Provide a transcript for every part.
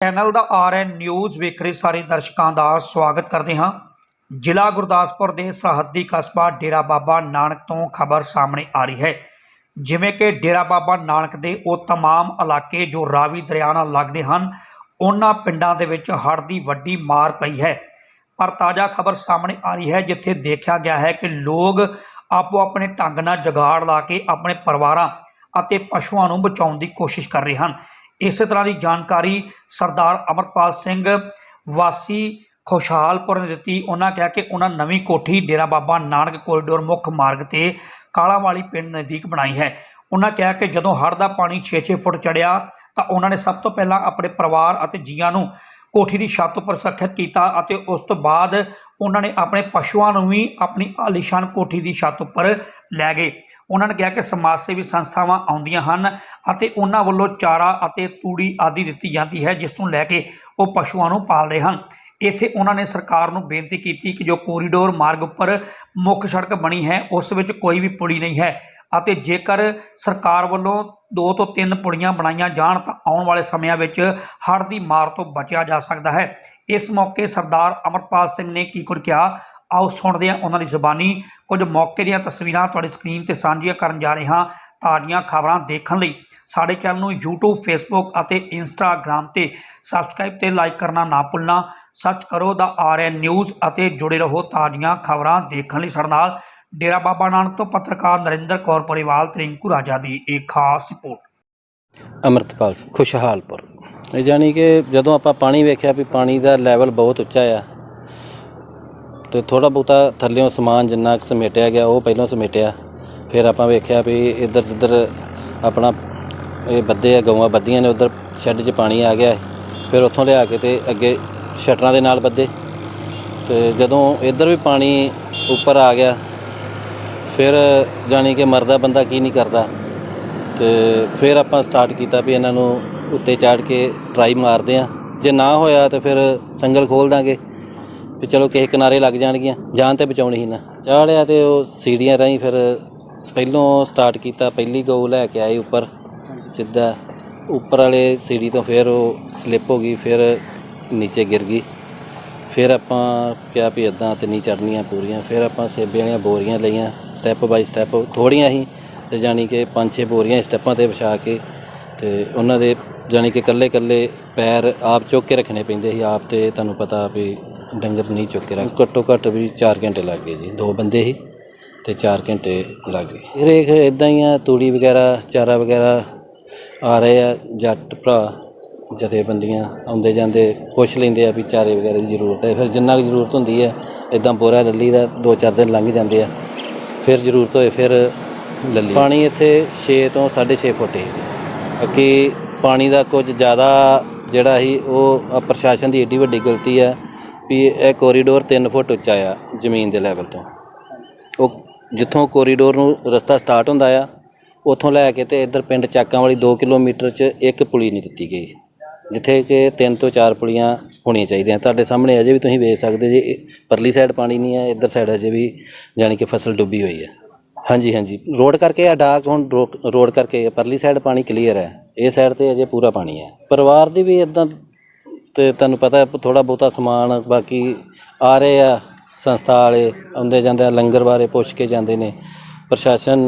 Channel ਦਾ RN news ਵੇਖ ਰਹੇ ਸਾਰੇ ਦਰਸ਼ਕਾਂ ਦਾ ਸਵਾਗਤ ਕਰਦੇ ਹਾਂ ਜ਼ਿਲ੍ਹਾ ਗੁਰਦਾਸਪੁਰ ਦੇ ਸਰਹੱਦੀ ਕਸਬਾ ਡੇਰਾ ਬਾਬਾ ਨਾਨਕ ਤੋਂ ਖਬਰ ਸਾਹਮਣੇ ਆ ਰਹੀ ਹੈ ਜਿਵੇਂ ਕਿ ਡੇਰਾ ਬਾਬਾ ਨਾਨਕ ਦੇ ਉਹ तमाम ਇਲਾਕੇ ਜੋ ਰਾਵੀ ਦਰਿਆ ਨਾਲ ਲੱਗਦੇ ਹਨ ਉਹਨਾਂ ਪਿੰਡਾਂ ਦੇ ਵਿੱਚ ਹੜ੍ਹ ਦੀ ਵੱਡੀ ਮਾਰ ਪਈ ਹੈ ਪਰ ਤਾਜ਼ਾ ਖਬਰ ਸਾਹਮਣੇ ਆ ਰਹੀ ਹੈ ਜਿੱਥੇ ਦੇਖਿਆ ਗਿਆ ਹੈ ਕਿ ਲੋਕ ਆਪੋ ਆਪਣੇ ਢੰਗ ਨਾਲ ਜੁਗਾੜ ਲਾ ਕੇ ਆਪਣੇ ਪਰਿਵਾਰਾਂ ਅਤੇ ਪਸ਼ੂਆਂ ਨੂੰ ਬਚਾਉਣ ਦੀ ਕੋਸ਼ਿਸ਼ ਕਰ ਰਹੇ ਹਨ ਇਸੇ ਤਰ੍ਹਾਂ ਦੀ ਜਾਣਕਾਰੀ ਸਰਦਾਰ ਅਮਰਪਾਲ ਸਿੰਘ ਵਾਸੀ ਖੁਸ਼ਹਾਲਪੁਰ ਨੇ ਦਿੱਤੀ। ਉਹਨਾਂ ਕਿਹਾ ਕਿ ਉਹਨਾਂ ਨਵੀਂ ਕੋਠੀ ਡੇਰਾ ਬਾਬਾ ਨਾਨਕ ਕੋਰੀਡੋਰ ਮੁੱਖ ਮਾਰਗ ਤੇ ਕਾਲਾਵਾਲੀ ਪਿੰਡ ਨਜ਼ਦੀਕ ਬਣਾਈ ਹੈ। ਉਹਨਾਂ ਕਿਹਾ ਕਿ ਜਦੋਂ ਹੜ੍ਹ ਦਾ ਪਾਣੀ 6-6 ਫੁੱਟ ਚੜਿਆ ਤਾਂ ਉਹਨਾਂ ਨੇ ਸਭ ਤੋਂ ਪਹਿਲਾਂ ਆਪਣੇ ਪਰਿਵਾਰ ਅਤੇ ਜੀਆਂ ਨੂੰ ਕੋਠੀ ਦੀ ਛੱਤ ਉੱਪਰ ਸੁਰੱਖਿਅਤ ਕੀਤਾ ਅਤੇ ਉਸ ਤੋਂ ਬਾਅਦ ਉਹਨਾਂ ਨੇ ਆਪਣੇ ਪਸ਼ੂਆਂ ਨੂੰ ਵੀ ਆਪਣੀ ਆਲੀਸ਼ਾਨ ਕੋਠੀ ਦੀ ਛੱਤ ਉੱਪਰ ਲੈ ਗਏ। ਉਹਨਾਂ ਨੇ ਕਿਹਾ ਕਿ ਸਮਾਜ ਸੇਵੀ ਸੰਸਥਾਵਾਂ ਆਉਂਦੀਆਂ ਹਨ ਅਤੇ ਉਹਨਾਂ ਵੱਲੋਂ ਚਾਰਾ ਅਤੇ ਤੂੜੀ ਆਦਿ ਦਿੱਤੀ ਜਾਂਦੀ ਹੈ, ਜਿਸ ਨੂੰ ਲੈ ਕੇ ਉਹ ਪਸ਼ੂਆਂ ਨੂੰ ਪਾਲਦੇ ਹਨ। ਇੱਥੇ ਉਹਨਾਂ ਨੇ ਸਰਕਾਰ ਨੂੰ ਬੇਨਤੀ ਕੀਤੀ ਕਿ ਜੋ ਕੋਰੀਡੋਰ ਮਾਰਗ ਉੱਪਰ ਮੁੱਖ ਸੜਕ ਬਣੀ ਹੈ, ਉਸ ਵਿੱਚ ਕੋਈ ਵੀ ਪੁਲੀ ਨਹੀਂ ਹੈ ਅਤੇ ਜੇਕਰ ਸਰਕਾਰ ਵੱਲੋਂ ਦੋ ਤੋਂ ਤਿੰਨ ਪੁਲੀਆਂ ਬਣਾਈਆਂ ਜਾਣ ਤਾਂ ਆਉਣ ਵਾਲੇ ਸਮਿਆਂ ਵਿੱਚ ਹੜ੍ਹ ਦੀ ਮਾਰ ਤੋਂ ਬਚਿਆ ਜਾ ਸਕਦਾ ਹੈ। ਇਸ ਮੌਕੇ ਸਰਦਾਰ ਅਮਰਪਾਲ ਸਿੰਘ ਨੇ ਕੀ ਕੁਝ ਕਿਹਾ? ਆਓ ਸੁਣਦੇ ਹਾਂ ਉਹਨਾਂ ਦੀ ਜ਼ੁਬਾਨੀ। ਕੁਝ ਮੌਕੇ ਦੀਆਂ ਤਸਵੀਰਾਂ ਤੁਹਾਡੀ ਸਕਰੀਨ ਤੇ ਸਾਂਝੀਆਂ ਕਰਨ ਜਾ ਰਹੇ ਹਾਂ ਤਾਜ਼ੀਆਂ ਖਬਰਾਂ ਦੇਖਣ ਲਈ। ਸਾਡੇ ਚੈਨਲ ਨੂੰ YouTube, Facebook ਅਤੇ Instagram ਤੇ ਸਬਸਕ੍ਰਾਈਬ ਤੇ ਲਾਈਕ ਕਰਨਾ ਨਾ ਭੁੱਲਣਾ। ਸਰਚ ਕਰੋ ਦਾ ਆਰਐਨ ਨਿਊਜ਼ ਅਤੇ ਜੁੜੇ ਰਹੋ ਤਾਜ਼ੀਆਂ ਖਬਰਾਂ ਦੇਖਣ ਲਈ। ਸਾਡੇ ਨਾਲ ਡੇਰਾ ਬਾਬਾ ਨਾਨਕ ਤੋਂ ਪੱਤਰਕਾਰ ਨਰਿੰਦਰ ਕੌਰ ਪਰਿਵਾਲ ਤ੍ਰਿੰਕੂ ਰਾਜਾ ਦੀ ਇੱਕ ਖਾਸ ਰਿਪੋਰਟ। ਅਮਰਤਪਾਲ ਖੁਸ਼ਹਾਲਪੁਰ। ਇਹ ਜਾਣੀ ਕਿ ਜਦੋਂ ਆਪਾਂ ਪਾਣੀ ਵੇਖਿਆ ਵੀ ਪਾਣੀ ਦਾ ਲੈਵਲ ਬਹੁਤ ਉੱਚਾ ਆ ਤੇ ਥੋੜਾ ਬਹੁਤਾ ਥੱਲਿਓਂ ਸਮਾਨ ਜਿੰਨਾ ਕੁ ਸਮੇਟਿਆ ਗਿਆ, ਉਹ ਪਹਿਲਾਂ ਸਮੇਟਿਆ। ਫਿਰ ਆਪਾਂ ਵੇਖਿਆ ਵੀ ਇੱਧਰ ਜਿੱਧਰ ਆਪਣਾ ਇਹ ਬੱਦੇ ਆ, ਗਊਆਂ ਬੱਦੀਆਂ ਨੇ, ਉਧਰ ਸ਼ੈੱਡ 'ਚ ਪਾਣੀ ਆ ਗਿਆ। ਫਿਰ ਉੱਥੋਂ ਲਿਆ ਕੇ ਤੇ ਅੱਗੇ ਸ਼ਟਰਾਂ ਦੇ ਨਾਲ ਬੱਦੇ ਤੇ ਜਦੋਂ ਇੱਧਰ ਵੀ ਪਾਣੀ ਉੱਪਰ ਆ ਗਿਆ, ਫਿਰ ਜਾਣੀ ਕਿ ਮਰਦਾ ਬੰਦਾ ਕੀ ਨਹੀਂ ਕਰਦਾ। ਤੇ ਫਿਰ ਆਪਾਂ ਸਟਾਰਟ ਕੀਤਾ ਵੀ ਇਹਨਾਂ ਨੂੰ ਉੱਤੇ ਚਾੜ ਕੇ ਟਰਾਈ ਮਾਰਦੇ ਆ ਜੇ ਨਾ ਹੋਇਆ ਤਾਂ ਫਿਰ ਸੰਗਲ ਖੋਲ ਦਾਂਗੇ। ਵੀ ਚਲੋ ਕਿਸੇ ਕਿਨਾਰੇ ਲੱਗ ਜਾਣਗੀਆਂ, ਜਾਨ ਤੇ ਬਚਾਉਣੀ ਹੀ ਨਾ। ਚਾੜਿਆ ਤੇ ਉਹ ਸੀੜੀਆਂ ਰਾਹੀਂ ਫਿਰ ਪਹਿਲੋਂ ਸਟਾਰਟ ਕੀਤਾ, ਪਹਿਲੀ ਗਊ ਲੈ ਕੇ ਆਏ ਉੱਪਰ, ਸਿੱਧਾ। ਉੱਪਰ ਵਾਲੇ ਸੀੜੀ ਤੋਂ ਫਿਰ ਉਹ ਸਲਿੱਪ ਹੋ ਗਈ, ਫਿਰ ਨੀਚੇ ਗਿਰ ਗਈ। ਫਿਰ ਆਪਾਂ ਕਿਹਾ ਵੀ ਇਦਾਂ ਤੇ ਨਹੀਂ ਚੜਨੀਆਂ ਪੂਰੀਆਂ, ਫਿਰ ਆਪਾਂ ਸੇਬੇ ਵਾਲੀਆਂ ਬੋਰੀਆਂ ਲਈਆਂ ਸਟੈਪ ਬਾਈ ਸਟੈਪ ਥੋੜੀਆਂ ਹੀ, ਤੇ ਜਾਣੀ ਕਿ ਪੰਜ ਛੇ ਬੋਰੀਆਂ ਸਟੈਪਾਂ ਤੇ ਵਿਛਾ ਕੇ ਤੇ ਉਹਨਾਂ ਦੇ ਜਾਣੀ ਕਿ ਇਕੱਲੇ ਇਕੱਲੇ ਪੈਰ ਆਪ ਚੁੱਕ ਕੇ ਰੱਖਣੇ ਪੈਂਦੇ ਸੀ, ਆਪ ਤੇ ਤੁਹਾਨੂੰ ਪਤਾ ਵੀ ਡੰਗਰ ਨਹੀਂ ਚੁੱਕ ਕੇ ਰੱਖ ਘੱਟੋ ਘੱਟ ਵੀ 4 ਘੰਟੇ ਲੱਗ ਗਏ ਜੀ, ਦੋ ਬੰਦੇ ਸੀ ਤੇ 4 ਘੰਟੇ ਲੱਗ ਗਏ। ਰੇਖ ਇਦਾਂ ਹੀ ਆ, ਤੂੜੀ ਵਗੈਰਾ, ਚਾਰਾ ਵਗੈਰਾ ਆ ਰਹੇ ਆ, ਜੱਟ ਭਰਾ ਜਥੇਬੰਦੀਆਂ ਆਉਂਦੇ ਜਾਂਦੇ ਪੁੱਛ ਲੈਂਦੇ ਆ ਵੀ ਚਾਰੇ ਵਗੈਰਾ ਦੀ ਜ਼ਰੂਰਤ ਹੈ। ਫਿਰ ਜਿੰਨਾ ਕੁ ਜ਼ਰੂਰਤ ਹੁੰਦੀ ਹੈ ਇਦਾਂ ਬੋਰਾ ਲੱਲੀ ਦਾ ਦੋ ਚਾਰ ਦਿਨ ਲੰਘ ਜਾਂਦੇ ਆ, ਫਿਰ ਜ਼ਰੂਰਤ ਹੋਏ ਫਿਰ ਲੱਲੀ। ਪਾਣੀ ਇੱਥੇ 6 ਤੋਂ 6.5 ਫੁੱਟ ਹੈ। ਅੱਗੇ ਪਾਣੀ ਦਾ ਕੁਝ ਜ਼ਿਆਦਾ ਜਿਹੜਾ ਸੀ, ਉਹ ਪ੍ਰਸ਼ਾਸਨ ਦੀ ਏਡੀ ਵੱਡੀ ਗਲਤੀ ਹੈ ਵੀ ਇਹ ਕੋਰੀਡੋਰ 3 ਫੁੱਟ ਉੱਚਾ ਆ ਜ਼ਮੀਨ ਦੇ ਲੈਵਲ ਤੋਂ। ਉਹ ਜਿੱਥੋਂ ਕੋਰੀਡੋਰ ਨੂੰ ਰਸਤਾ ਸਟਾਰਟ ਹੁੰਦਾ ਆ, ਉੱਥੋਂ ਲੈ ਕੇ ਤੇ ਇੱਧਰ ਪਿੰਡ ਚਾਕਾਂ ਵਾਲੀ 2 ਕਿਲੋਮੀਟਰ 'ਚ ਇੱਕ ਪੁਲੀ ਨਹੀਂ ਦਿੱਤੀ ਗਈ, ਜਿੱਥੇ ਕਿ ਤਿੰਨ ਤੋਂ ਚਾਰ ਪੁਲੀਆਂ ਹੋਣੀਆਂ ਚਾਹੀਦੀਆਂ। ਤੁਹਾਡੇ ਸਾਹਮਣੇ ਅਜੇ ਵੀ ਤੁਸੀਂ ਵੇਖ ਸਕਦੇ ਜੇ, ਪਰਲੀ ਸਾਈਡ ਪਾਣੀ ਨਹੀਂ ਹੈ, ਇੱਧਰ ਸਾਈਡ ਅਜੇ ਵੀ ਯਾਨੀ ਕਿ ਫਸਲ ਡੁੱਬੀ ਹੋਈ ਹੈ। ਹਾਂਜੀ ਹਾਂਜੀ। ਰੋਡ ਕਰਕੇ ਆ, ਡਾਕ ਹੁਣ ਰੋ- ਰੋਡ ਕਰਕੇ ਪਰਲੀ ਸਾਈਡ ਪਾਣੀ ਕਲੀਅਰ ਹੈ। ਇਹ ਸਾਈਡ ਤੇ ਅਜੇ ਪੂਰਾ ਪਾਣੀ ਹੈ। ਪਰਿਵਾਰ ਦੀ ਵੀ ਇਦਾਂ ਤੇ ਤੁਹਾਨੂੰ ਪਤਾ ਥੋੜਾ ਬਹੁਤਾ ਸਮਾਨ ਬਾਕੀ ਆ ਰਹੇ ਆ, ਸੰਸਥਾ ਵਾਲੇ ਆਉਂਦੇ ਜਾਂਦੇ ਆ, ਲੰਗਰ ਬਾਰੇ ਪੁੱਛ ਕੇ ਜਾਂਦੇ ਨੇ। ਪ੍ਰਸ਼ਾਸਨ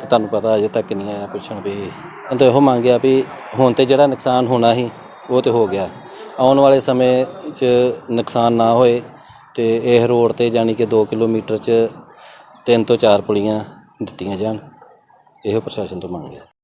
ਤੇ ਤੁਹਾਨੂੰ ਪਤਾ ਅਜੇ ਤੱਕ ਨਹੀਂ ਆਇਆ ਪੁੱਛਣ ਵੀ ਉਹ ਤਾਂ ਇਹੋ ਮੰਗਿਆ ਵੀ ਹੁਣ ਤੇ ਜਿਹੜਾ ਨੁਕਸਾਨ ਹੋਣਾ ਸੀ, ਉਹ ਤੇ ਹੋ ਗਿਆ। ਆਉਣ ਵਾਲੇ ਸਮੇਂ 'ਚ ਨੁਕਸਾਨ ਨਾ ਹੋਏ ਤੇ ਇਹ ਰੋਡ ਤੇ ਜਾਣੀ ਕਿ 2 ਕਿਲੋਮੀਟਰ 'ਚ ਤਿੰਨ ਤੋਂ ਚਾਰ ਪੁਲੀਆਂ ਦਿੱਤੀਆਂ ਜਾਣ। ਇਹੋ ਪ੍ਰਸ਼ਾਸਨ ਤੋਂ ਮੰਗ ਹੈ